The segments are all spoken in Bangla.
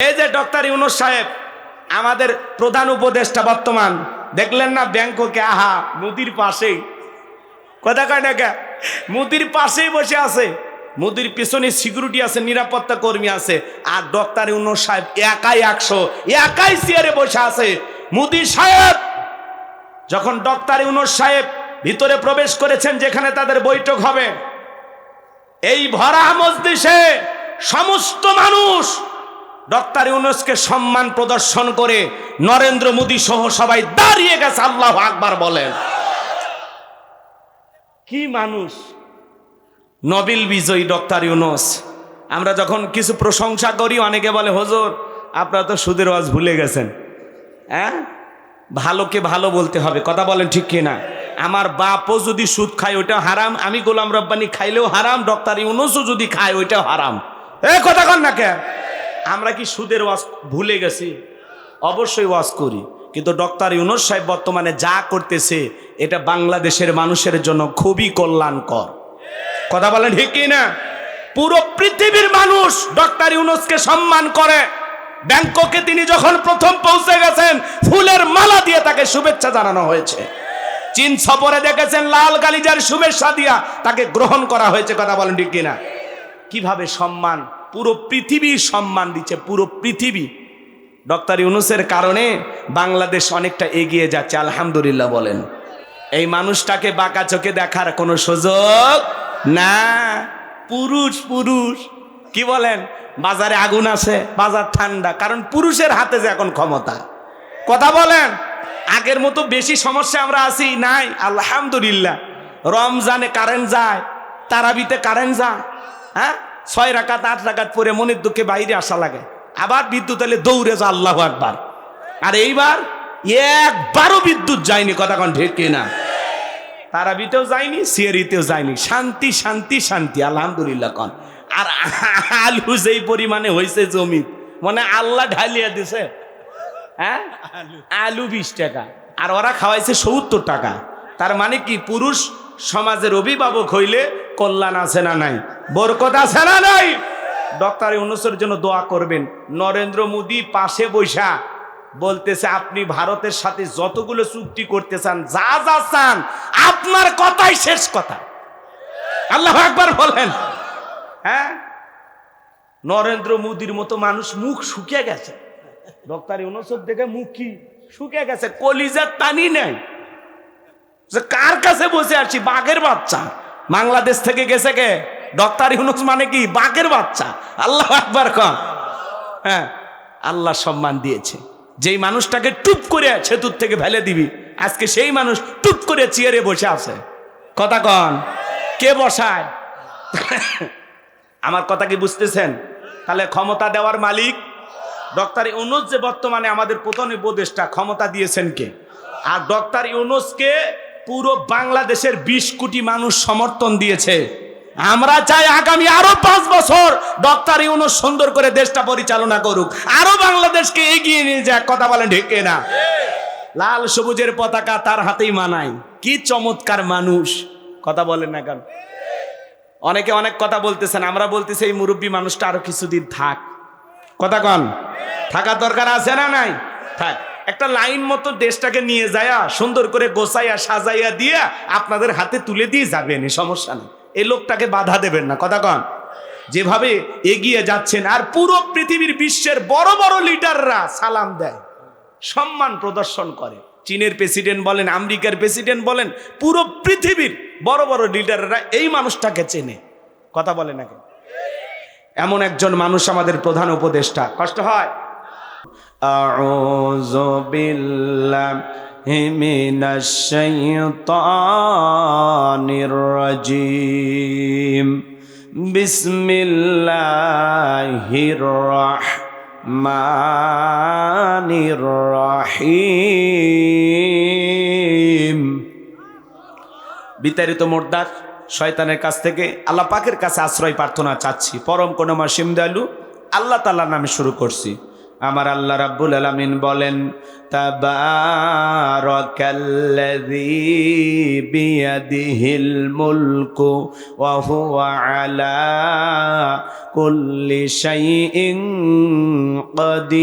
এই যে ডক্টর ইউনুস সাহেব, আমাদের প্রধান উপদেষ্টা বর্তমান, দেখলেন না ব্যাংককে? আহা নদীর পাশেই। কথা কয় না মুদির পাশেই বসে আছে। মুদির পিছনে সিকিউরিটি আছে, নিরাপত্তা কর্মী আছে, আর ডক্টর ইউনুস সাহেব একাই একশো, একাই চেয়ারে বসে আছে। মুদির সাহেব, যখন ডক্টর ইউনুস সাহেব ভিতরে প্রবেশ করেছেন, যেখানে তাদের বৈঠক হবে, এই ভরা মজলিসে সমস্ত মানুষ ডক্টর ইউনুসকে সম্মান প্রদর্শন করে নরেন্দ্র মোদী সহ সবাই দাঁড়িয়ে গেছে, আল্লাহ আকবার বলেন। কি মানুষ? নবিল বিজয়ী ডক্টর ইউনুস। আমরা যখন কিছু প্রশংসা করি, অনেকে বলে, হজুর, আপনারা তো সুদের ওয়াজ ভুলে গেছেন। হ্যাঁ? ভালোকে ভালো বলতে হবে, কথা বলেন ঠিক কিনা? আমার বাপও যদি সুদ খায় ওইটা হারাম। আমি গোলাম রব্বানি খাইলেও হারাম, ডক্টর ইউনুসও যদি খায়, ওইটাও হারাম। এ কথা কন না কে আমরা কি সুদের ওয়াজ ভুলে গেছি? অবশ্যই ওয়াজ করি। কিন্তু ডক্টর ইউনুস সাহেব বর্তমানে যা করতেছে, এটা বাংলাদেশের মানুষের জন্য খুবই কল্যাণকর। কথা বলেন ঠিক না? পুরো পৃথিবীর মানুষ ডক্টর ইউনুসকে সম্মান করে। ব্যাংককে তিনি যখন প্রথম পৌঁছে গেছেন, ফুলের মালা দিয়ে তাকে শুভেচ্ছা জানানো হয়েছে। চীন সফরে দেখেছেন লাল গালিজার শুভেচ্ছা দিয়া তাকে গ্রহণ করা হয়েছে। কথা বলেন ঠিক কিনা কীভাবে সম্মান পুরো পৃথিবী সম্মান দিচ্ছে, পুরো পৃথিবী। ডক্টর ইউনুসের কারণে বাংলাদেশ অনেকটা এগিয়ে যাচ্ছে, আলহামদুলিল্লাহ বলেন। এই মানুষটাকে বাঁকা চোখে দেখার কোনো সুযোগ না পুরুষ পুরুষ। কি বলেন? বাজারে আগুন আছে, বাজার ঠান্ডা, কারণ পুরুষের হাতে যে এখন ক্ষমতা। কথা বলেন? আগের মতো বেশি সমস্যা আমরা আছি, নাই, আলহামদুলিল্লাহ। রমজানে কারেন্ট যায়, তারাবিতে কারেন্ট যায় হ্যাঁ? ছয় রাকাত আট রাকাত পরে মনের দুঃখে বাইরে আসা লাগে। আবার বিদ্যুৎ এলে দৌড়ে যা আল্লাহ একবার আর এইবার একবারও বিদ্যুৎ যায়নি কথা কন ঠিক কিনা তারাবিতেও যায়নি সিয়ারিতেও যায়নি। শান্তি শান্তি শান্তি আলহামদুলিল্লাহ কন। আর আলু যেই পরিমাণে হয়েছে জমি মানে আল্লাহ ঢালিয়া দিছে। হ্যাঁ? আলু বিশ টাকা। আর ওরা খাওয়াইছে সত্তর টাকা। তার মানে কি পুরুষ সমাজের অভিভাবক হইলে কল্যাণ আছে না নাই? বরকত আছে না নাই? ডক্টর ইউনুসের জন্য দোয়া করবেন। নরেন্দ্র মোদী পাশে বৈশা বলতেছে, আপনি ভারতের সাথে যতগুলো চুক্তি করতে চান, যা যা চান, আপনার কথাই শেষ কথা। আল্লাহ একবার বলেন। হ্যাঁ? নরেন্দ্র মোদীর মতো মানুষ মুখ শুকিয়ে গেছে। ডক্টর ইউনুসের দেখে মুখ কি শুকিয়ে গেছে? কলিজার টানি নেই। যে কার কাছে বসে আছি? বাঘের বাচ্চা। বাংলাদেশ থেকে গেছে কে? ডক্টর ইউনুস মানে কি? বাঘের বাচ্চা। আল্লাহ একবার কন হ্যাঁ আল্লাহ সম্মান দিয়েছে। যেই মানুষটাকে টুপ করে সেতুর থেকে ফেলে দিবি, আজকে সেই মানুষ টুপ করে চেয়ারে বসে আছে। কথা কন। কে বসায়? আমার কথা কি বুঝতেছেন? তাহলে ক্ষমতা দেওয়ার মালিক ডক্টর ইউনুস যে বর্তমানে আমাদের প্রধান উপদেষ্টা, ক্ষমতা দিয়েছেন কে? আর ডক্টর ইউনুসকে পুরো বাংলাদেশের বিশ কোটি মানুষ সমর্থন দিয়েছে। আমরা চাই আগামী আরও পাঁচ বছর ডক্টর ইউনুস সুন্দর করে দেশটা পরিচালনা করুক। আরও বাংলাদেশকে এগিয়ে নিয়ে যাক, কথা বলেন ঢেকে না লাল সবুজের পতাকা তার হাতেই মানায়। কি চমৎকার মানুষ। কথা বলেন না কেন? অনেকে অনেক কথা বলতেছেন, আমরা বলতেছি এই মুরব্বী মানুষটা আরও কিছুদিন থাক। কথা কন। থাকার দরকার আছে না নাই? থাক। একটা লাইন মতো দেশটাকে নিয়ে যায়া, সুন্দর করে গোছাইয়া সাজাইয়া দিয়া আপনাদের হাতে তুলে দিয়ে যাবেন, এই সমস্যা নেই। এই লোকটাকে বাধা দেবেন না, কথা কন। যেভাবে এগিয়ে যাচ্ছেন, আর পুরো পৃথিবীর বিশ্বের বড় বড় লিডাররা সালাম দেয়, সম্মান প্রদর্শন করে। চীনের প্রেসিডেন্ট বলেন, আমেরিকার প্রেসিডেন্ট বলেন, পুরো পৃথিবীর বড় বড় লিডাররা এই মানুষটাকে চেনে। কথা বলে না কেন? এমন একজন মানুষ আমাদের প্রধান উপদেষ্টা, কষ্ট হয়? أعوذ بالله من الشيطان الرجيم بسم الله الرحمن الرحيم বিতাড়িত মোর্দার শয়তানের কাছ থেকে আল্লাহ পাকের কাছে আশ্রয় প্রার্থনা চাচ্ছি পরম কোনমা সিমদালু আল্লাহ তাল্লার নামে শুরু করছি আমার আল্লাহ রাব্বুল আলামিন বলেন, তাবারাকাল্লাযী বিয়াদিহিল মুলকু ওয়া হুয়া আলা কুল্লি শাইইন কাদির।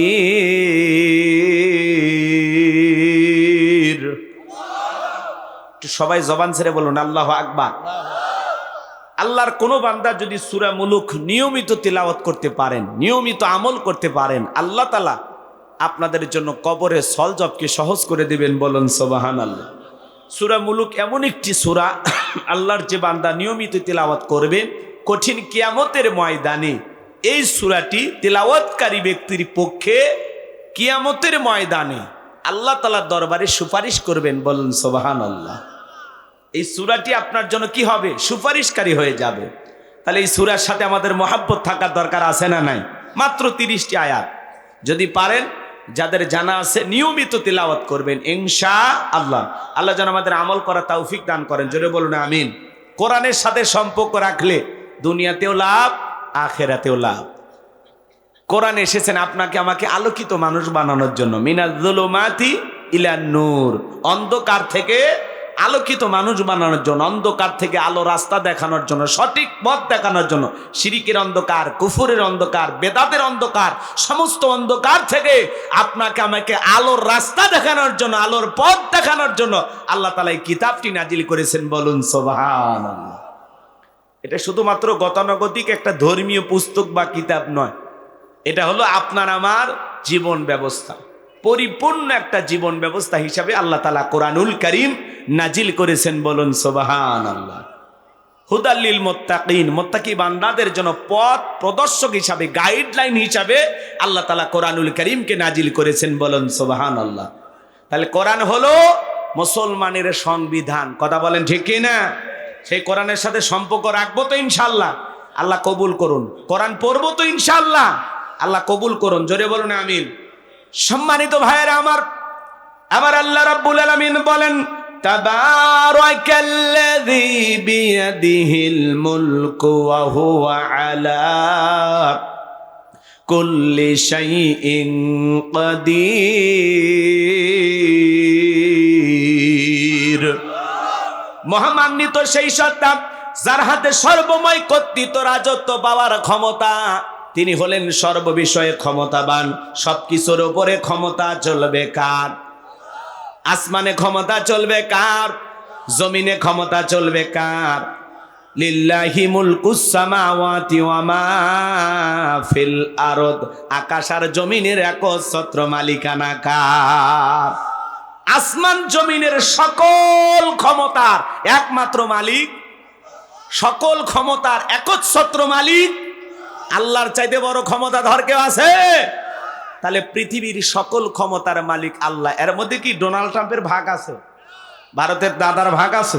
সবাই জবান ছেড়ে বলুন, আল্লাহ আকবার। আল্লাহর কোনো বান্দা যদি সুরা মুলুক নিয়মিত তিলাওয়াত করতে পারেন, নিয়মিত আমল করতে পারেন, আল্লাহ তালা আপনাদের জন্য কবরে সলজবকে সহজ করে দিবেন বলুন সোবাহান আল্লাহ সুরা মুলুক এমন একটি সুরা, আল্লাহর যে বান্দা নিয়মিত তিলাওয়াত করবে, কঠিন কিয়ামতের ময়দানে এই সুরাটি তিলাওয়াতকারী ব্যক্তির পক্ষে কিয়ামতের ময়দানে আল্লাহ তালার দরবারে সুপারিশ করবেন বলুন সোবাহান আল্লাহ এই সুরাটি আপনার জন্য কি হবে? সুপারিশকারী হয়ে যাবে। তাহলে এই সুরার সাথে আমাদের মহাব্বত থাকার দরকার আছে না নাই? মাত্র তিরিশটি আয়াত। যদি পারেন, যাদের জানা আছে, নিয়মিত তিলাওয়াত করবেন ইনশা আল্লাহ আল্লাহ যেন আমাদের আমল করা তৌফিক দান করেন। জোরে বলুন, আমিন। কোরআনের সাথে সম্পর্ক রাখলে দুনিয়াতেও লাভ, আখেরাতেও লাভ। কোরআন এসেছেন আপনাকে, আমাকে আলোকিত মানুষ বানানোর জন্য। মিনাজুলুমাতি ইলা নূর অন্ধকার থেকে আলোকিত মানুষ বানানোর জন্য, অন্ধকার থেকে আলো রাস্তা দেখানোর জন্য, সঠিক পথ দেখানোর জন্য, শিরিকের অন্ধকার, কুফুরের অন্ধকার, বেদাতের অন্ধকার, সমস্ত অন্ধকার থেকে আপনাকে, আমাকে আলোর রাস্তা দেখানোর জন্য, আলোর পথ দেখানোর জন্য আল্লাহ তালা এই কিতাবটি নাজিল করেছেন। বলুন সোবাহান এটা শুধুমাত্র গতানুগতিক একটা ধর্মীয় পুস্তক বা কিতাব নয়। এটা হলো আপনার, আমার জীবন ব্যবস্থা। পরিপূর্ণ একটা জীবন ব্যবস্থা হিসাবে আল্লাহ তালা কোরআনুল করিম নাজিল করেছেন বলুন সোবাহান আল্লাহ হুদাল্লিল মোত্তাকিন, মোত্তাকি বান্দাদের জন্য পথ প্রদর্শক হিসাবে, গাইডলাইন হিসাবে আল্লাহ তালা কোরআনুল করিমকে নাজিল করেছেন বলুন সোবাহান আল্লাহ তাহলে কোরআন হলো মুসলমানের সংবিধান, কথা বলেন ঠিক না? সেই কোরআনের সাথে সম্পর্ক রাখব তো ইনশাল্লাহ আল্লাহ কবুল করুন। কোরআন পড়ব তো ইনশাল্লাহ আল্লাহ কবুল করুন। জোরে বলুন, আমিন। সম্মানিত ভাইয়েরা আমার আমার আল্লাহ রাব্বুল আলামিন বলেন মহামান্বিত সেই সত্তা, যার হাতে সর্বময় কর্তৃত্ব রাজত্ব পাওয়ার ক্ষমতা তিনি হলেন সর্ববিষয়ে ক্ষমতাবান। সবকিছুর ওপরে ক্ষমতা চলবে কার? আসমানে ক্ষমতা চলবে কার? জমিনে ক্ষমতা চলবে কার? আকাশ আর জমিনের একচ্ছত্র মালিকানা আসমান জমিনের সকল ক্ষমতার একমাত্র মালিক, সকল ক্ষমতার একচ্ছত্র মালিক আল্লাহর চাইতে বড় ক্ষমতা ধর কেউ আছে? তাহলে পৃথিবীর সকল ক্ষমতার মালিক আল্লাহ। এর মধ্যে কি ডোনাল্ড ট্রাম্পের ভাগ আছে? ভারতের দাদার ভাগ আছে?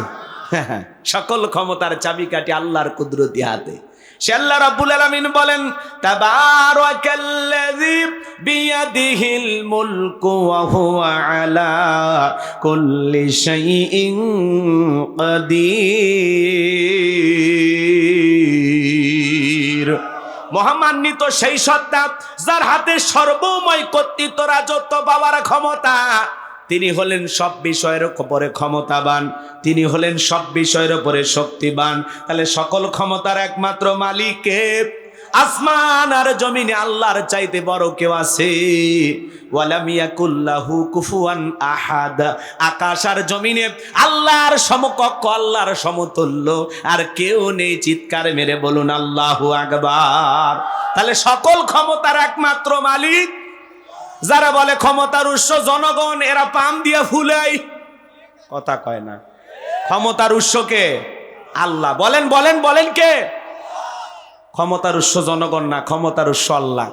সকল ক্ষমতার চাবিকাঠি আল্লাহর কুদরতি হাতে। সে আল্লাহ রাব্বুল বলেন মহামান্বিত সেই সত্তা যার হাতে সর্বময় কর্তৃত্ব রাজত্ব পাওয়ার ক্ষমতা। তিনি হলেন সব বিষয়ের উপরে ক্ষমতাবান। তিনি হলেন সব বিষয়ের উপরে শক্তিবান। তাহলে সকল ক্ষমতার একমাত্র মালিকে আসমান আর জমিনে আল্লাহর চাইতে বড় কেউ আছে? আহাদ। আকাশ আর জমিনে আল্লাহর আল্লাহর সমতুল্য। আর কেউ নেই চিৎকার মেরে বলুন তাহলে সকল ক্ষমতার একমাত্র মালিক? যারা বলে ক্ষমতার উৎস জনগণ, এরা পাম দিয়ে ফুলাই। কথা কয় না। ক্ষমতার উৎসকে আল্লাহ। বলেন বলেন বলেন কে? ক্ষমতার উৎস জনগণ না, ক্ষমতার উৎস আল্লাহ।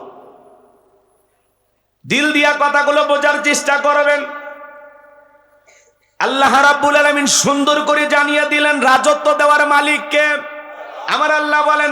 দিল দিয়া কথাগুলো বোঝার চেষ্টা করবেন। আল্লাহ রাব্বুল আলামিন সুন্দর করে জানিয়ে দিলেন, রাজত্ব দেওয়ার মালিককে। আমার আল্লাহ বলেন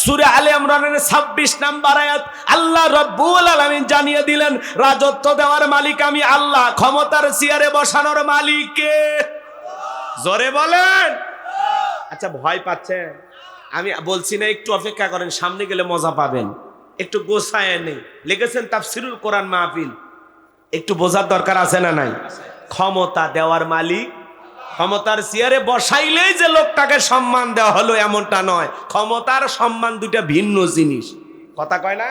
সুরে আলে ইমরানের 26 নাম্বার আয়াত, আল্লাহ রব্বুল আলামিন জানিয়ে দিলেন, রাজত্ব দেওয়ার মালিক আমি আল্লাহ, ক্ষমতার চেয়ারে বসানোর মালিক কে জোরে বলেন। আচ্ছা ভয় পাচ্ছেন? আমি বলছি না, একটু অপেক্ষা করেন, সামনে গেলে মজা পাবেন। একটু গোসায় নেই। লিখেছেন তাফসিরুল কোরআন মাহফিল। একটু বোঝার দরকার আছে না নাই? ক্ষমতা দেওয়ার মালিক ক্ষমতার চেয়ারে বসাইলেই যে লোকটাকে সম্মান দেওয়া হলো এমনটা নয়। ক্ষমতার সম্মান দুটা ভিন্ন জিনিস। কথা কয় না?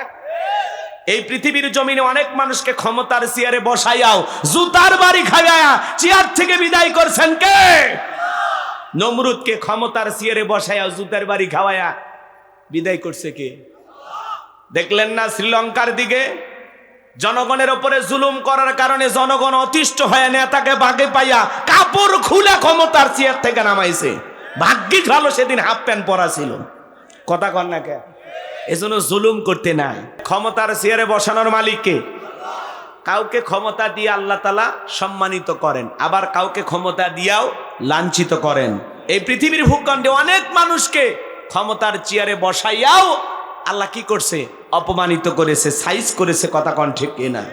এই পৃথিবীর জমিনে অনেক মানুষকে ক্ষমতার চেয়ারে বসাইয়াও জুতার বাড়ি খাইয়া চেয়ার থেকে বিদায় করছেন কে? নমরুদকে ক্ষমতার চেয়ারে বসাইয়া জুতার বাড়ি খাওয়ায়া বিদায় করছে কে? দেখলেন না শ্রীলঙ্কার দিকে? জনগণের উপরে জুলুম করার কারণে জনগণ অতিষ্ঠ হয়ে নেতাকে বাগে পাইয়া কাপড় খুলে ক্ষমতার চেয়ার থেকে নামাইছে। ভাগ্যিক ভালো সেদিন হাফ প্যান্ট পরা ছিল। কথা কর না কে? এজন্য জুলুম করতে নাই। ক্ষমতার চেয়ারে বসানোর মালিককে। কাউকে ক্ষমতা দিয়ে আল্লাহ তালা সম্মানিত করেন, আবার কাউকে ক্ষমতা দিয়াও লাঞ্ছিত করেন। এই পৃথিবীর ভূখণ্ডে অনেক মানুষকে ক্ষমতার চেয়ারে বসাইয়াও আল্লাহ কি করছে? অপমানিত করেছে, সাইজ করেছে, কথা কন ঠিক না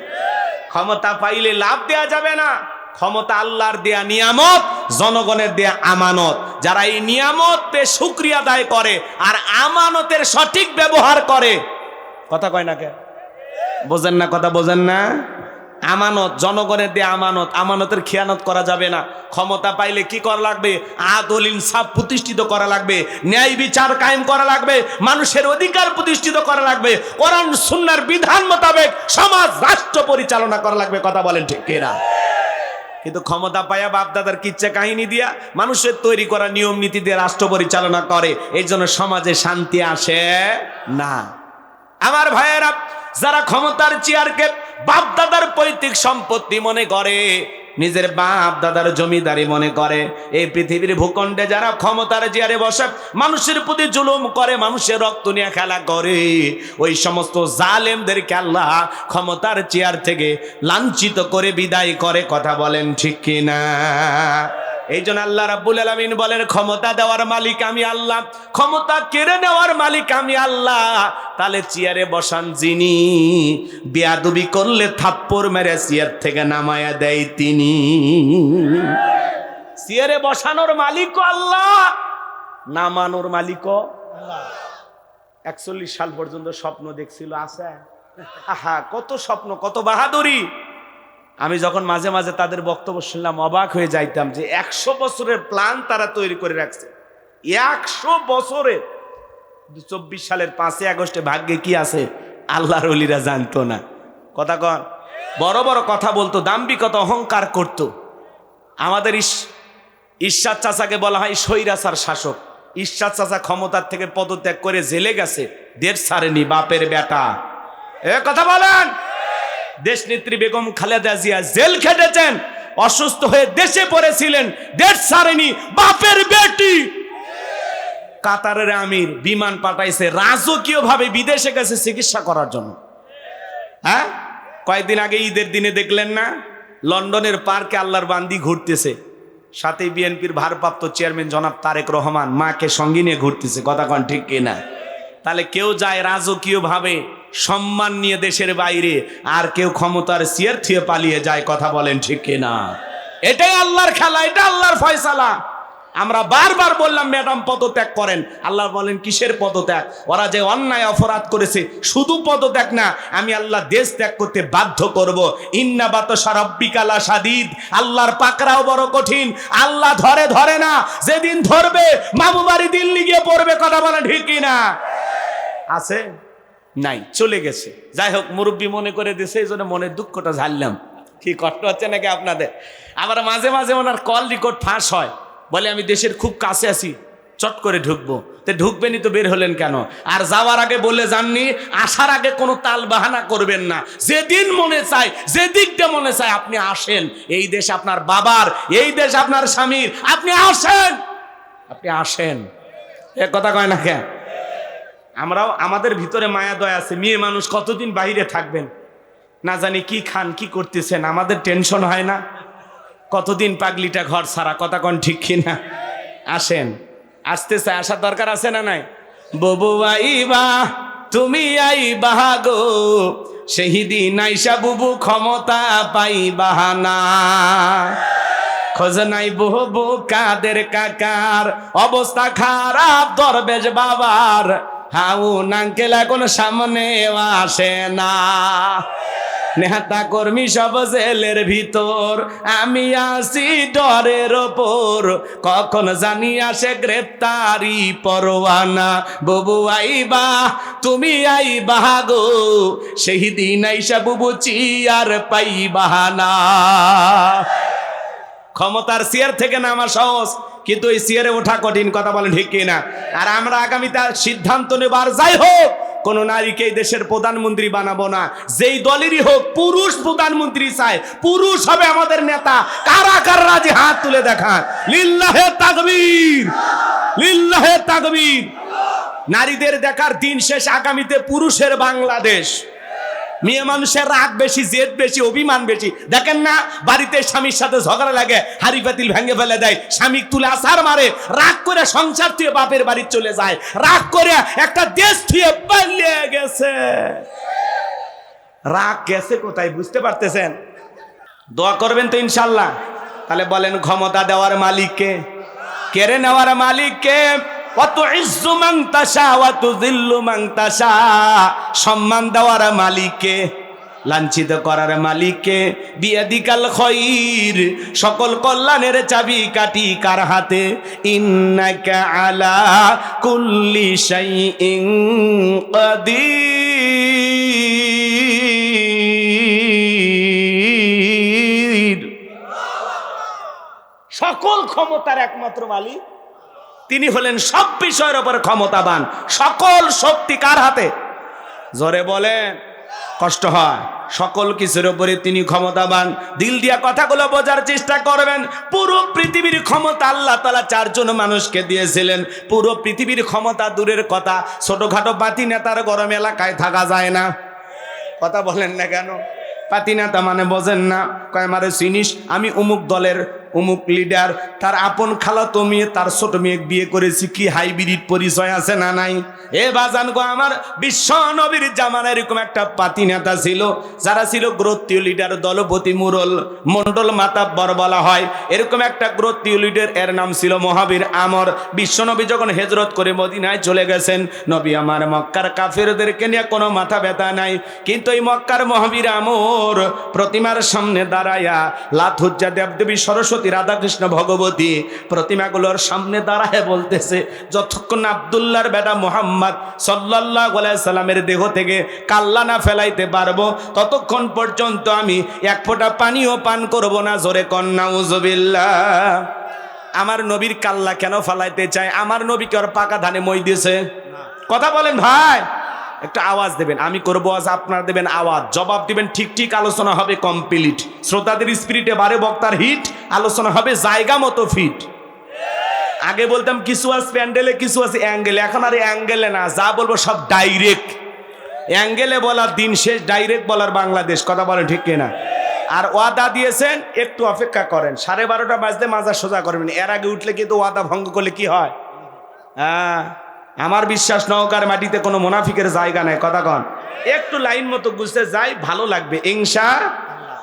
ক্ষমতা পাইলে লাভ দেয়া যাবে না। ক্ষমতা আল্লাহর দেয়া নিয়ামত, জনগণের দেয়া আমানত। যারা এই নিয়ামত পে শুক্রিয়া আদায় করে আর আমানতের সঠিক ব্যবহার করে, কথা কয় না কে? বোঝেন না, কথা বোঝেন না? আমানত, জনগণের দিয়ে আমানত, আমানতের খেয়ানত করা যাবে না। ক্ষমতা পাইলে কি করা লাগবে? আদল ইনসাফ প্রতিষ্ঠিত করা লাগবে। ন্যায় বিচার কায়েম করা লাগবে। মানুষের অধিকার প্রতিষ্ঠিত করা লাগবে। কোরআন, সুন্নার বিধান মোতাবেক সমাজ, রাষ্ট্র পরিচালনা করা লাগবে। কথা বলেন ঠিক কিনা? কিন্তু ক্ষমতা পায়া বাপদাদার কিচ্ছা কাহিনী দিয়া মানুষের তৈরি করা নিয়ম নীতি দিয়ে রাষ্ট্র পরিচালনা করে, এই জন্য সমাজে শান্তি আসে না। আমার ভাইয়েরা, যারা ক্ষমতার চেয়ারকে বাপ দাদার পৈতৃক সম্পত্তি মনে করে, নিজের বাপ দাদার জমিদারি মনে করে। এই পৃথিবীর ভূখণ্ডে যারা ক্ষমতার চেয়ারে বসে, মানুষের প্রতি জুলুম করে, মানুষের রক্ত নিয়ে খেলা করে। ওই সমস্ত জালেমদেরকে আল্লাহ ক্ষমতার চেয়ার থেকে লাঞ্ছিত করে বিদায় করে, কথা বলেন ঠিক কিনা? এই জন্য আল্লাহ রাব্বুল আলামিন বলেন, ক্ষমতা দেওয়ার মালিক আমি আল্লাহ। ক্ষমতা কেড়ে নেওয়ার মালিক আমি আল্লাহ। তাহলে চেয়ারে বসান যিনি, বেয়াদবি করলে থাপ্পড় মেরে চেয়ার থেকে নামায়া দেয় তিনি। চেয়ারে বসানোর মালিকও আল্লাহ, নামানোর মালিকও একচল্লিশ সাল পর্যন্ত স্বপ্ন দেখছিল, আছে? আহা, কত স্বপ্ন, কত বাহাদুরি। আমি যখন মাঝে মাঝে তাদের বক্তব্য শুনলাম, অবাক হয়ে যাইতাম যে একশো বছরের প্ল্যান তারা তৈরি করে রাখছে। একশো বছরের চব্বিশ সালের পাঁচই আগস্টে ভাগ্যে কি আছে? আল্লাহর অলিরা জানতো না। কথা কন। বড় বড় কথা বলতো দাম্বিকতা অহংকার করত। আমাদের ইস ঈশ্বর চাচাকে বলা হয় স্বৈরাচার শাসক। ঈশ্বর চাচা ক্ষমতার থেকে পদত্যাগ করে জেলে গেছে। দেড় সারেনি, বাপের বেটা। এ কথা বলেন! দেশনেত্রী বেগম খালেদা জিয়া জেল খেটেছেন, অসুস্থ হয়ে দেশে পড়েছিলেন, দেশ সারেনি বাপের বেটি। কাতারের আমির বিমান পাঠাইছে রাজকীয় ভাবে বিদেশে গেছে চিকিৎসা করার জন্য। হ্যাঁ? কয়েকদিন আগে ঈদের দিনে দেখলেন না, লন্ডনের পার্কে আল্লাহর বান্দি ঘুরতেছে। সাথে বিএনপির ভারপ্রাপ্ত চেয়ারম্যান জনাব তারেক রহমান মাকে সঙ্গে নিয়ে ঘুরতেছে। কথা কন ঠিক কিনা? তাহলে কেউ যায় রাজকীয় ভাবে সম্মান নিয়ে দেশের বাইরে, আর কেউ ক্ষমতার সিয়ার থিয়ে পালিয়ে যায়, কথা বলেন ঠিক কিনা? এটাই আল্লাহর খেলা, এটা আল্লাহর ফয়সালা। আমরা বারবার বললাম, ম্যাডাম, পদত্যাগ করেন। আল্লাহ বলেন, কিসের পদত্যাগ? ওরা যে অন্যায় অপরাধ করেছে, শুধু পদত্যাগ না, আমি আল্লাহ দেশ ত্যাগ করতে বাধ্য করব। ইন্না বাত সারাব্বিকালা সাদিদ আল্লাহর পাকরাও বড় কঠিন। আল্লাহ ধরে ধরে না, যেদিন ধরবে মামু বাড়ি দিল্লি গিয়ে পড়বে, কথা বলে ঠিকই না আছে? নাই, চলে গেছে। যাই হোক, মুরব্বী মনে করে দিছে, এই জন্য মনের দুঃখটা ঝাড়লাম। কি কষ্ট হচ্ছে নাকি আপনাদের? আবার মাঝে মাঝে ওনার কল রেকর্ড ফাঁস হয়। বলে, আমি দেশের খুব কাছে আছি, চট করে ঢুকবো। তো ঢুকবেনই তো বের হলেন কেন? আর যাওয়ার আগে বলে যাননি, আসার আগে কোনো তাল বাহানা করবেন না। যেদিন মনে চায় যে দিকটা মনে চায়, আপনি আসেন। এই দেশ আপনার বাবার, এই দেশ আপনার স্বামীর। আপনি আসেন! আপনি আসেন। এ কথা কয় না কেন? আমরাও আমাদের ভিতরে মায়া, দয়া আছে। মেয়ে মানুষ কতদিন বাইরে থাকবেন? না জানি কি খান, কি করতেছেন, আমাদের টেনশন হয় না? কতদিন পাগলিটা ঘর সারা কথা কন ঠিক কিনা? আসেন। আসতেছে আসার দরকার আছে না নাই? ববু আইবা, তুমি আইবা গো সেই দিন আইসা বুবু ক্ষমতা পাইবা না। খোঁজ নাই বহু কাদের কাকার, অবস্থা খারাপ, দরবেশ বাবার। হাউ নাঙ্কেল এখন সামনে আসে না। নেহাতা কর্মী সব জেলের ভিতর, আমি আসি ডরের ওপর। কখন জানি আসে গ্রেপ্তারি পরোয়ানা। বুবু আইবা, তুমি আইবা গো সেই দিন আইসা বুবু চিয়ার পাইবা না ক্ষমতার চেয়ার থেকে নামা সহজ কিন্তু এই চেয়ারে ওঠা কঠিন কথা বলেন ঠিক কিনা? আর আমরা আগামীতে সিদ্ধান্ত নেবার, যাই হোক, কোন নারীকে এই দেশের প্রধানমন্ত্রী বানাবো না। যেই দলেরই হোক, পুরুষ প্রধানমন্ত্রী চায় পুরুষ হবে আমাদের নেতা। কারা কারা রাজি? হাত তুলে দেখান। লিল্লাহে তাকবীর। লিল্লাহে তাকবীর। নারীদের দেখার দিন শেষ আগামীতে পুরুষের বাংলাদেশ। মেয়ে মানুষের রাগ বেশি, জেদ বেশি, অভিমান বেশি। দেখেন না, বাড়িতে স্বামীর সাথে ঝগড়া লাগে, হাড়ি পাতিল ভেঙে ফেলে দেয়, স্বামী তুলে আসার মারে, রাগ করে সংসার থুয়ে বাপের বাড়ি চলে যায়, রাগ করে একটা দেশ থুয়ে পালিয়ে গেছে। রাগ গেছে কোথায়, বুঝতে পারতেছেন? দোয়া করবেন তো ইনশাল্লাহ। তাহলে বলেন, ক্ষমতা দেওয়ার মালিককে, কেড়ে নেওয়ার মালিককে সম্মান দেওয়ার মালিককে লাঞ্ছিত করার মালিককে বিয়াদিকাল খৈর, সকল কল্যাণের চাবি কাটি কার হাতে। ইন্নাকা আলা কুল্লি শাইইন কাদির। সকল ক্ষমতার একমাত্র মালিক তিনি হলেন সব বিষয়ের ওপর ক্ষমতাবান। সকল শক্তি কার হাতে? জোরে বলেন কষ্ট হয়। সকল কিছুর উপরে তিনি ক্ষমতাবান। দিল দিয়া কথাগুলো বোঝার চেষ্টা করবেন। পুরো পৃথিবীর ক্ষমতা আল্লাহ তালা চারজন মানুষকে দিয়েছিলেন। পুরো পৃথিবীর ক্ষমতা দূরের কথা। ছোটখাটো পাতি নেতার গরম এলাকায় থাকা যায় না। কথা বলেন না কেন? পাতি নেতা মানে বোঝেন না। কয়, মারে চিনিস? আমি অমুক দলের অমুক লিডার তার আপন খালাতো মেয়ে, তার ছোট মেয়ে বিয়ে করেছি, কি হাইব্রিড পরিচয় আছে না নাই? এ বাজান গো, আমার বিশ্ব নবীর জামানা এরকম একটা পাতি নেতা ছিল, যারা ছিল গ্রোত্রীয় লিডার দলপতি মুরল মন্ডল মাতাব্বর বলা হয়। এরকম একটা গ্রোত্রীয় লিডার এর নাম ছিল মহাবীর আমর। বিশ্বনবী যখন হেজরত করে মদিনায় চলে গেছেন, নবী আমার মক্কার কাফেরদেরকে নিয়ে কোনো মাথা ব্যথা নাই। কিন্তু এই মক্কার মহাবীর আমর প্রতিমার সামনে দাঁড়ায়া, লাথুজ্জা দেবদেবী সরস্বতী রাধাকৃষ্ণ ভগবতী প্রতিমাগুলোর সামনে দাঁড়ায় বলতেছে যতক্ষণ আবদুল্লাহর বেটা মোহাম্মদ সাল্লাহ সাল্লামের দেহ থেকে কাল্লা না ফেলাইতে পারব ততক্ষণ পর্যন্ত আমি এক ফোঁটা পানিও পান করব না। জোরে কন্যা উজবিল্লা আমার নবীর কাল্লা কেন ফালাইতে চায়? আমার নবীকে ওর পাকা ধানে মই দিয়েছে। কথা বলেন ভাই। একটা আওয়াজ দেবেন, আমি করব আজ আপনার দেবেন আওয়াজ। জবাব দিবেন, ঠিক ঠিক আলোচনা হবে কমপ্লিট শ্রোতাদের স্পিরিটে বারে বক্তার হিট আলোচনা হবে জায়গা মতো ফিট আগে বলতাম কিছু আছে প্যান্ডেলে, কিছু আছে অ্যাঙ্গেলে, এখন আর অ্যাঙ্গেলে না, যা বলব সব ডাইরেক্ট অ্যাঙ্গেলে বলার দিন শেষ ডাইরেক্ট বলার বাংলাদেশ, কথা বলেন ঠিক কিনা? আর ওয়াদা দিয়েছেন, একটু অপেক্ষা করেন, সাড়ে বারোটা বাজতে মাজা সোজা করবেন, এর আগে উঠলে কিন্তু ওয়াদা ভঙ্গ করলে কি হয়? হ্যাঁ। আমার বিশ্বাস নৌকার মাটিতে কোনো মোনাফিকের জায়গা নাই। কথা কন। একটু লাইন মতো গুছতে যাই, ভালো লাগবে। ইংসা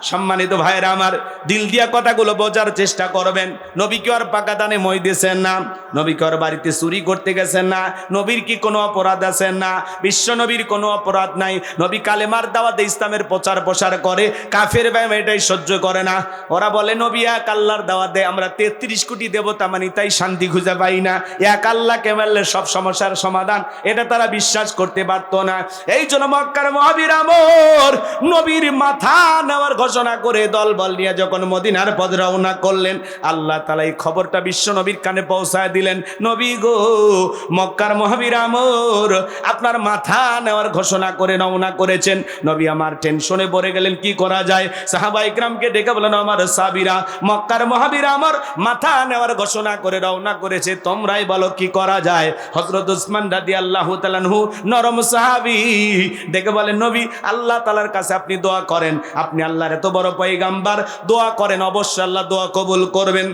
সম্মানিত ভাইয়েরা, আমার দিল দিয়া কথাগুলো বোঝার চেষ্টা করবেন। নবী কি আর পাকা দানে মই দিয়েছেন না? নবী কি ওর বাড়িতে চুরি করতে গেছেন না? নবীর কি কোনো অপরাধ আছেন না? বিশ্ব নবীর কোনো অপরাধ নাই। নবী কালেমার দাওয়াতে ইসলামের প্রচার প্রসার করে, কাফের ব্যায়াম এটাই সহ্য করে না। ওরা বলে, নবী, এক আল্লাহর দাওয়াত আমরা তেত্রিশ কোটি দেবতা মানি তাই শান্তি খুঁজে পাই না। এক আল্লাহকে মারলে সব সমস্যার সমাধান? এটা তারা বিশ্বাস করতে পারতো না। এই জন্য মক্কার মহাবীর আমর নবীর মাথা নেওয়ার ঘোষণা ঘোষণা করে দল বল নিয়ে যখন মদিনার পদ রওনা করলেন, আল্লাহ তালা এই খবরটা বিশ্ব নবীর কানে পৌঁছায় দিলেন। নবী গো, মক্কার মহাবীর আমর, আপনার মাথা নেওয়ার ঘোষণা করে রওনা করেছেন। নবী আমার টেনশনে পড়ে গেলেন, কি করা যায়? সাহাবা ইকরামকে ডেকে বলেন, আমার সাবিরা, মক্কার মহাবীর আমার মাথা নেওয়ার ঘোষণা করে রওনা করেছে, তোমরাই বলো কি করা যায়? হজরত উসমান রাদি আল্লাহ তালানহু নরম সাহাবি, ডেকে বলেন, নবী, আল্লাহ তালার কাছে আপনি দোয়া করেন। আপনি আল্লাহর এত বড় পয়গাম্বার, দোয়া করেন, অবশ্যই আল্লাহ দোয়া কবুল করবেন।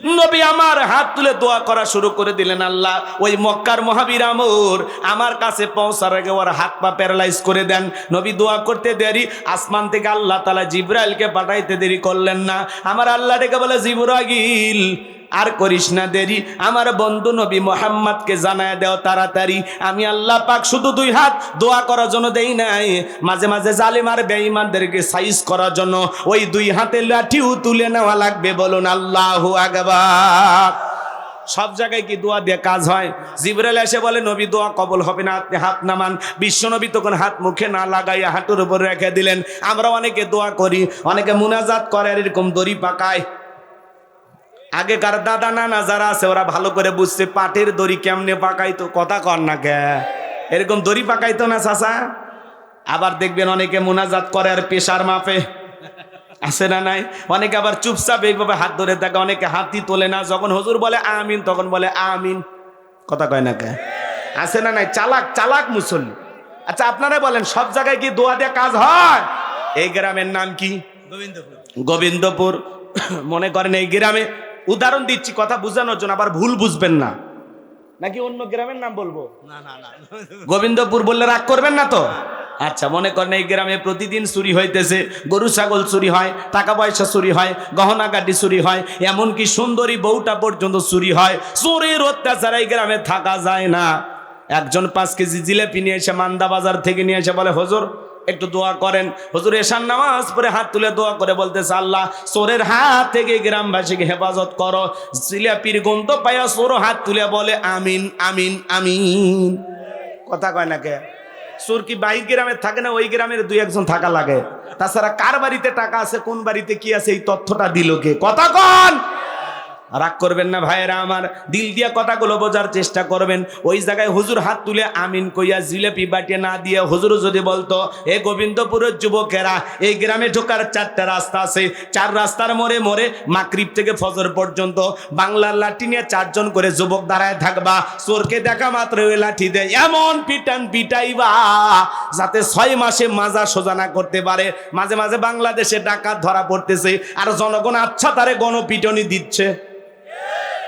নবী আমার হাত তুলে দোয়া করা শুরু করে দিলেন, আল্লাহ, ওই মক্কার মহাবীর আমর আমার কাছে পৌঁছার আগে ওর হাত পা প্যারালাইজ করে দেন। নবী দোয়া করতে দেরি, আসমান থেকে আল্লাহ তালা জিব্রাইলকে পাঠাইতে দেরি করলেন না। আমার আল্লাহ ডেকে বলে জিবরাগিল আর করিস না দেরি। আমার বন্ধু নবী মোহাম্মদকে জানায় দেও তাড়াতাড়ি। আমি আল্লাহ পাক শুধু দুই হাত দোয়া করার জন্য দেই নাই। মাঝে মাঝে জালিম আর বেঈমানদেরকে সাইজ করার জন্য ওই দুই হাতে লাঠিও তুলে নেওয়া লাগবে বলুন আল্লাহু আকবার। সব জায়গায় কি দোয়া দিয়ে কাজ হয়? জিবরাল এসে বলে, নবী, দোয়া কবল হবে না, আপনি হাত নামান। বিশ্ব নবী তখন হাত মুখে না লাগাইয়া হাঁটুর উপর রেখে দিলেন। আমরা অনেকে দোয়া করি, অনেকে মুনাজাত করে এরকম দড়ি পাকায়। আগেকার দাদা নানা যারা আছে ওরা ভালো করে বুঝছে পাটের দড়ি কেমনে পাকাইতো কথা কর না কে? এরকম দড়ি পাকাইতো না চাচা? আবার দেখবেন অনেকে মোনাজাত করে আর পেশার মাপে। আছে না নাই? অনেকে আবার চুপচাপ এইভাবে হাত ধরে থাকে অনেকে হাতই তোলে না। যখন হুজুর বলে আমিন তখন বলে আমিন। কথা কয় না কে? আছে না নাই? চালাক চালাক মুসল্লি। আচ্ছা আপনারা বলেন সব জায়গায় কি দোয়া দিয়ে কাজ হয়? এই গ্রামের নাম কি? গোবিন্দপুর। গোবিন্দপুর। মনে করেন এই গ্রামে উদাহরণ দিচ্ছি কথা বোঝানোর জন্য আবার ভুল বুঝবেন না। নাকি অন্য গ্রামের নাম বলব? না না না। গোবিন্দপুর বললে রাগ করবেন না তো? আচ্ছা মনে করেন এই গ্রামে প্রতিদিন চুরি হইতেছে গরু ছাগল চুরি হয় টাকা পয়সা চুরি হয় গহনা গাড্ডি চুরি হয় এমনকি সুন্দরী বউটা পর্যন্ত চুরি হয়। চোরের অত্যাচার এই গ্রামে থাকা যায় না। একজন পাঁচ কেজি জিলেপি নিয়ে এসে মান্দা বাজার থেকে নিয়ে এসে বলে হজুর একটু দোয়া করেন। হুজুর এশান নামাজ পরে হাত তুলে দোয়া করে বলতেছে, আল্লাহ, চোরের হাত থেকে গ্রামবাসীকে হেফাজত করো। জিলাপির গন্ত পায়া চোর হাত তুলে বলে, আমিন আমিন আমিন। কথা কয় না কে? কি বাহির গ্রামে থাকে না? ওই গ্রামের দুই একজন থাকা লাগে। তাছাড়া কার বাড়িতে টাকা আছে, কোন বাড়িতে কি আছে, এই তথ্যটা দিল কে? কথা কন! রাগ করবেন না ভাইয়েরা আমার। দিল দিয়া কথাগুলো বোঝার চেষ্টা করবেন। ওই জায়গায় হুজুর হাত তুলে আমিন কইয়া জিলেপি বাটিয়ে না দিয়ে হুজুর যদি বলতো, এ গোবিন্দপুরের যুবকেরা, এই গ্রামে ঢোকার চারটা রাস্তা আছে। চার রাস্তার মোড়ে মোড়ে মাকরিব থেকে ফজর পর্যন্ত বাংলার লাঠি নিয়ে চারজন করে যুবক দাঁড়ায় থাকবা। চোরকে দেখা মাত্র ওই লাঠি দেয়। এমন পিটান পিটাইবা, যাতে ছয় মাসে মাজা সোজা না করতে পারে। মাঝে মাঝে বাংলাদেশে ডাকাত ধরা পড়তেছে। আর জনগণ আচ্ছা তারে গণপিটনি দিচ্ছে।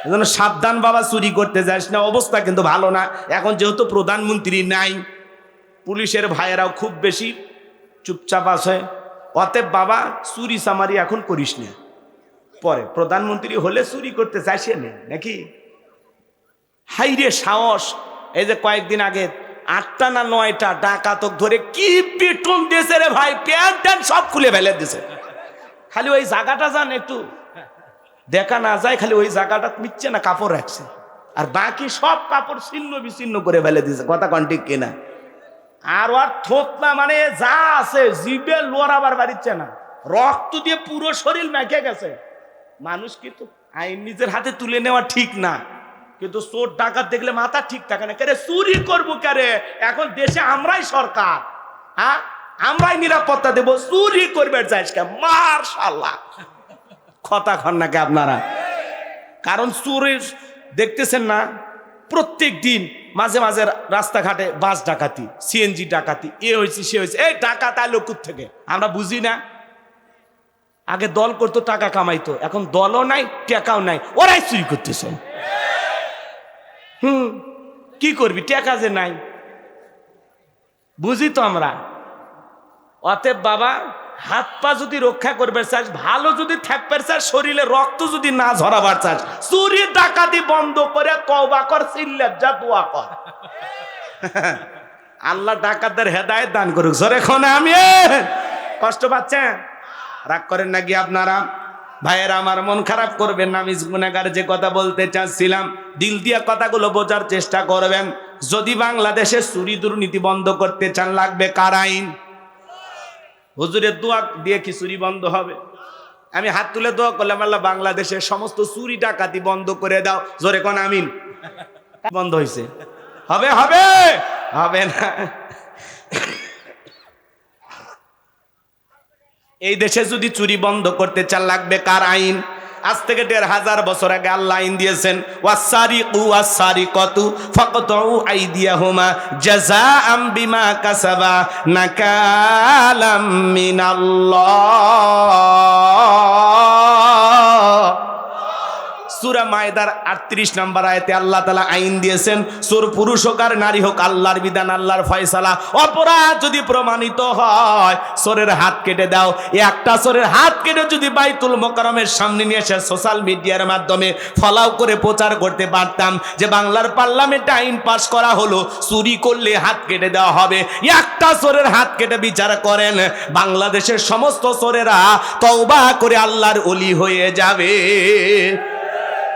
এজন্য সাবধান বাবা চুরি করতে যাস না, অবস্থা কিন্তু ভালো না। এখন যেহেতু প্রধানমন্ত্রী নাই, পুলিশের ভাইয়েরাও খুব বেশি চুপচাপ আছে। অতএব বাবা, চুরি চামারি এখন করিস না। পরে, প্রধানমন্ত্রী হলে চুরি করতে চাইছে না, নাকি? হাইরে সাহস, এই যে কয়েকদিন আগে আটটা না নয়টা ডাকাতক ধরে কি পেটন দিয়েছে রে ভাই প্যান্ট সব খুলে ফেলে দিছে খালি ওই জায়গাটা যান একটু। দেখা না যায়, খালি ওই জায়গাটা মিচ্ছে না, কাপড় রাখছে। আর বাকি সব কাপড় ছিন্ন বিচ্ছিন্ন করে ফেলে দিছে কথা কন ঠিক কিনা? আর ওর থোত না মানে যা আছে জিবে লোয়ারাবার বাড়িচ্ছে না। রক্ত দিয়ে পুরো শরীর মেখে গেছে। মানুষ কিন্তু আইন নিজের হাতে তুলে নেওয়া ঠিক না। কিন্তু চোর ডাকাত দেখলে মাথা ঠিক থাকে না। কেরে, চুরি করব কেরে? এখন দেশে আমরাই সরকার। হ্যাঁ? আমরাই নিরাপত্তা দেবো। চুরি করবে চাইস কে, মার্শাল্লাহ। কথা খন নাকি আপনারা? কারণ চোরের দেখতেছেন না প্রত্যেক দিন মাঝে মাঝে রাস্তাঘাটে বাস ডাকাতি সিএনজি ডাকাতি, এ হয়েছে, সে হয়েছে। এই ডাকাত আলো থেকে আমরা বুঝি না। আগে দল করতো, টাকা কামাইতো। এখন দলও নাই, টাকাও নাই। ওরাই চুরি করতেছে। হুম, কি করবি? টাকা যে নাই। বুঝি তো আমরা। অতএব বাবা হাত পা যদি রক্ষা করবে চাস ভালো যদি থাকবে চাস শরীরে রক্ত যদি না ঝরাবার চাস চুরি ডাকাতি বন্ধ করে তওবা কর সিল্লাত যা দোয়া কর। আল্লাহ ডাকাতদের হেদায়েত দান করুক। জোরে এখন আমি কষ্ট পাচ্ছেন? রাগ করেন নাকি আপনারা? ভাইয়েরা আমার মন খারাপ করবেন না আমি গুনাগার যে কথা বলতে চাচ্ছিলাম দিল দিয়া কথাগুলো বোঝার চেষ্টা করবেন। যদি বাংলাদেশে চুরি দুর্নীতি বন্ধ করতে চান লাগবে কার আইন? হুজুরের দোয়া দিয়ে কি চুরি বন্ধ হবে? আমি হাত তুলে দোয়া করলাম, আল্লাহ বাংলাদেশের সমস্ত চুরি ডাকাতি বন্ধ করে দাও। জোরে কোন আমিন। বন্ধ হয়েছে হবে হবে হবে না। এই দেশে যদি চুরি বন্ধ করতে চান, লাগবে কার আইন? আজ থেকে দেড় হাজার বছর আগে আল্লাহ আইন দিয়েছেন ওয়াসারি কু ওয়াসারি কতু ফকত আইদিয়া হোমা জাজা আম বিমা কাসাবা নাকালাম মিনাল্লাহ। সুরা মায়দার আটত্রিশ নাম্বার আয়তে আল্লাহ তালা আইন দিয়েছেন, সোর পুরুষ হোক আর নারী হোক, আল্লাহর বিধান, আল্লাহর ফয়সালা, অপরাধ যদি প্রমাণিত হয়, সোরের হাত কেটে দাও। একটা সোরের হাত কেটে যদি বাইতুল মোকারমের সামনে নিয়ে এসে সোশ্যাল মিডিয়ার মাধ্যমে ফলাও করে প্রচার করতে পারতাম যে বাংলার পার্লামেন্টে আইন পাশ করা হলো, চুরি করলে হাত কেটে দেওয়া হবে। একটা সোরের হাত কেটে বিচার করেন, বাংলাদেশের সমস্ত সোরেরা তওবা করে আল্লাহর অলি হয়ে যাবে।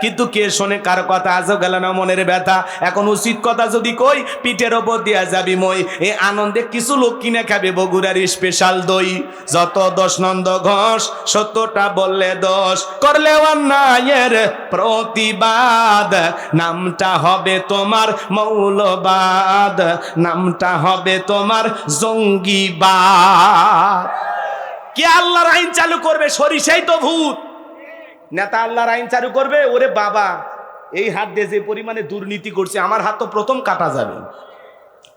কিন্তু কে শোনে কার কথা? আজও গেল না মনের ব্যথা। এখন উচিত কথা যদি কই, পিঠের ওপর দিয়া যাবি মই। এ আনন্দে কিছু লোক কিনে খাবে বগুড়ার স্পেশাল দই। যত দশ নন্দ ঘোষ সত্যটা বললে দশ। করলে অন্যায়ের প্রতিবাদ। নামটা হবে তোমার মৌলবাদ। নামটা হবে তোমার জঙ্গিবাদ। কে আল্লাহর আইন চালু করবে? সরিষাই তো ভূত। নেতা আল্লাহর আইন চালু করবে, ওরে বাবা, এই হাত দিয়ে যে পরিমাণে দুর্নীতি করছে, আমার হাত তো প্রথম কাটা যাবে।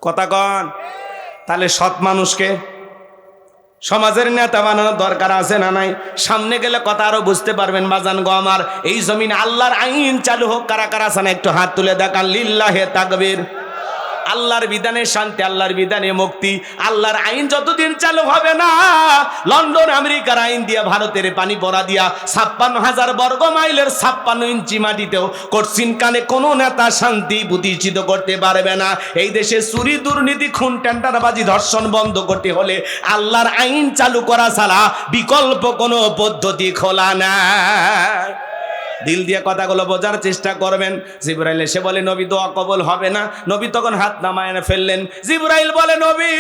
কথা কন, তাহলে সৎ মানুষকে সমাজের নেতা বানানোর দরকার আছে না নাই? সামনে গেলে কথা আরও বুঝতে পারবেন, বাজান গো আমার, এই জমিন আল্লাহর আইন চালু হোক, কারা কারা আছে না, একটু হাত তুলে দেখান, লিল্লাহে তাকবীর। আল্লাহর বিধানে শান্তি, আল্লাহর বিধানে মুক্তি। আল্লাহর আইন যতদিন চালু হবে না, লন্ডন, আমেরিকার আইন দিয়া, ভারতের পানি পড়া দিয়া, ছাপ্পান্ন হাজার বর্গ মাইলের ছাপ্পান্ন ইঞ্চি মাটিতেও কঠিন কানে কোনো নেতা শান্তি প্রতিষ্ঠিত করতে পারবে না। এই দেশে চুরি, দুর্নীতি, খুন, টেন্ডারবাজি, ধর্ষণ বন্ধ করতে হলে আল্লাহর আইন চালু করা ছাড়া বিকল্প কোনো পদ্ধতি খোলা না দিল দিয়ে কথাগুলো বোঝার চেষ্টা করবেন। জিব্রাইল এসে বলে, নবী, দোয়া কবল হবে না? নবী তখন হাত নামায় ফেললেন। জিব্রাইল বলে, নবী,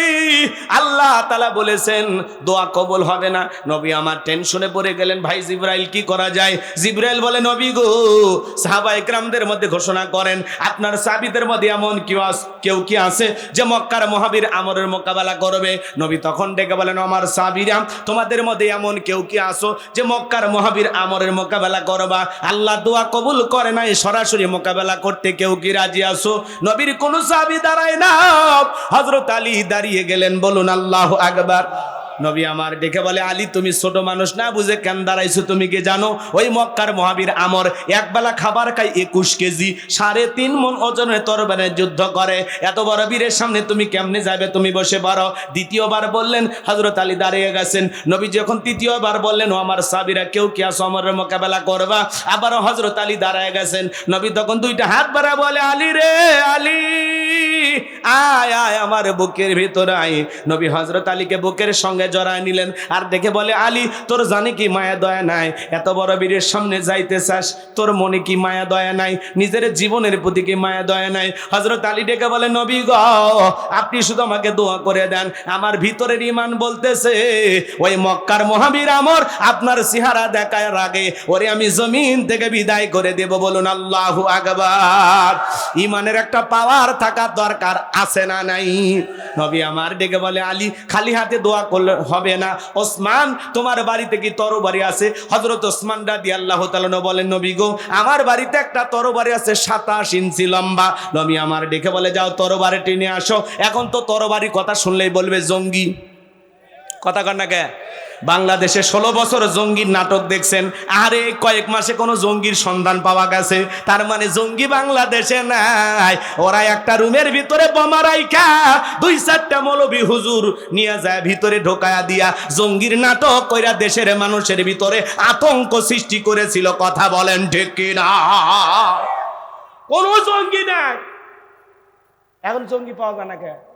আল্লাহ তালা বলেছেন, দোয়া কবল হবে না। নবী আমার টেনশনে পড়ে গেলেন, ভাই জিব্রাইল, কি করা যায়? জিব্রাইল বলে, নবী গো, সাহাবা ইকরামদের মধ্যে ঘোষণা করেন, আপনার সাবিদের মধ্যে এমন কেউ কেউ কি আছে যে মক্কার মহাবীর আমরের মোকাবেলা করবে? নবী তখন ডেকে বলেন, আমার সাবিরাম তোমাদের মধ্যে এমন কেউ কি আসো যে মক্কার মহাবীর আমরের মোকাবেলা করবা? আল্লাহ দোয়া কবুল করে নাই, সরাসরি মোকাবেলা করতে কেউ কি রাজি আসো নবীর কোন সাবি দাঁড়ায় না। হজরত আলী দাঁড়িয়ে গেলেন, বলুন আল্লাহ আকবার। নবী আমার দেখে বলে, আলী, তুমি ছোট মানুষ না, বুঝে কেন দাঁড়াইছো? তুমি কি জানো? ওই মক্কার মহাবীর আমর একবেলা খাবার খাই একুশ কেজি, সাড়ে তিন মন ওজনের তরবারে যুদ্ধ করে। এত বড় বীরের সামনে তুমি কেমনে যাবে তুমি বসে পারো দ্বিতীয়বার বললেন হজরত আলী দাঁড়িয়ে গেছেন। নবী যখন তৃতীয়বার বললেন, ও আমার সাবিরা, কেউ কি আসো আমার মোকাবেলা করবা? আবারও হজরত আলী দাঁড়ায় গেছেন। নবী তখন দুইটা হাত বাড়া বলে, আলী রে, আলী, আয় আয়, আমার বুকের ভিতরে আয়। নবী হজরত আলীকে বুকের সঙ্গে জড়ায় নিলেন। আর দেখে বলে, আলী, তোর জানি কি মায়া দয়া নাই? এত বড় বীরের সামনে যাইতে চাস? তোর মনে কি মায়া দয়া নাই? নিজের জীবনের প্রতি কি মায়া দয়া নাই? হজরত আলী ডেকে বলে, নবী গ, আপনি শুধু আমাকে দোয়া করে দেন। আমার ভিতরের ইমান বলতেছে, ওই মক্কার মহাবীর আমর আপনার চেহারা দেখায় রাগে। ওরে, আমি জমিন থেকে বিদায় করে দেব, বলুন আল্লাহ আকবার। ইমানের একটা পাওয়ার থাকা দরকার আছে না নাই? নবী আমার ডেকে বলে, আলী, খালি হাতে দোয়া করলে হবে না। ওসমান, তোমার বাড়িতে কি তরবারি আছে? হজরত ওসমান রাদি আল্লাহ তালন বলেন, নবী গো, আমার বাড়িতে একটা তরবারি আছে সাতাশ ইঞ্চি লম্বা। নবী আমার ডেকে বলে, যাও তরবারি টেনে আসো। এখন তো তরবারি কথা শুনলেই বলবে, জঙ্গি। কথা কর না কে? বাংলাদেশে ষোলো বছর জঙ্গির নাটক দেখছেন। আরে, কয়েক মাসে কোনো জঙ্গির সন্ধান পাওয়া গেছে। তার মানে জঙ্গি বাংলাদেশে নাই। ওরা একটা রুমের ভিতরে বোমা দুই চারটা মৌলবি হুজুর নিয়ে যায় ভিতরে ঢোকায়া দিয়া। জঙ্গির নাটক কইরা দেশের মানুষের ভিতরে আতঙ্ক সৃষ্টি করেছিল, কথা বলেন ঠিক কিনা? কোনো জঙ্গি নাই। এখন জঙ্গি পাওয়া যায় না কে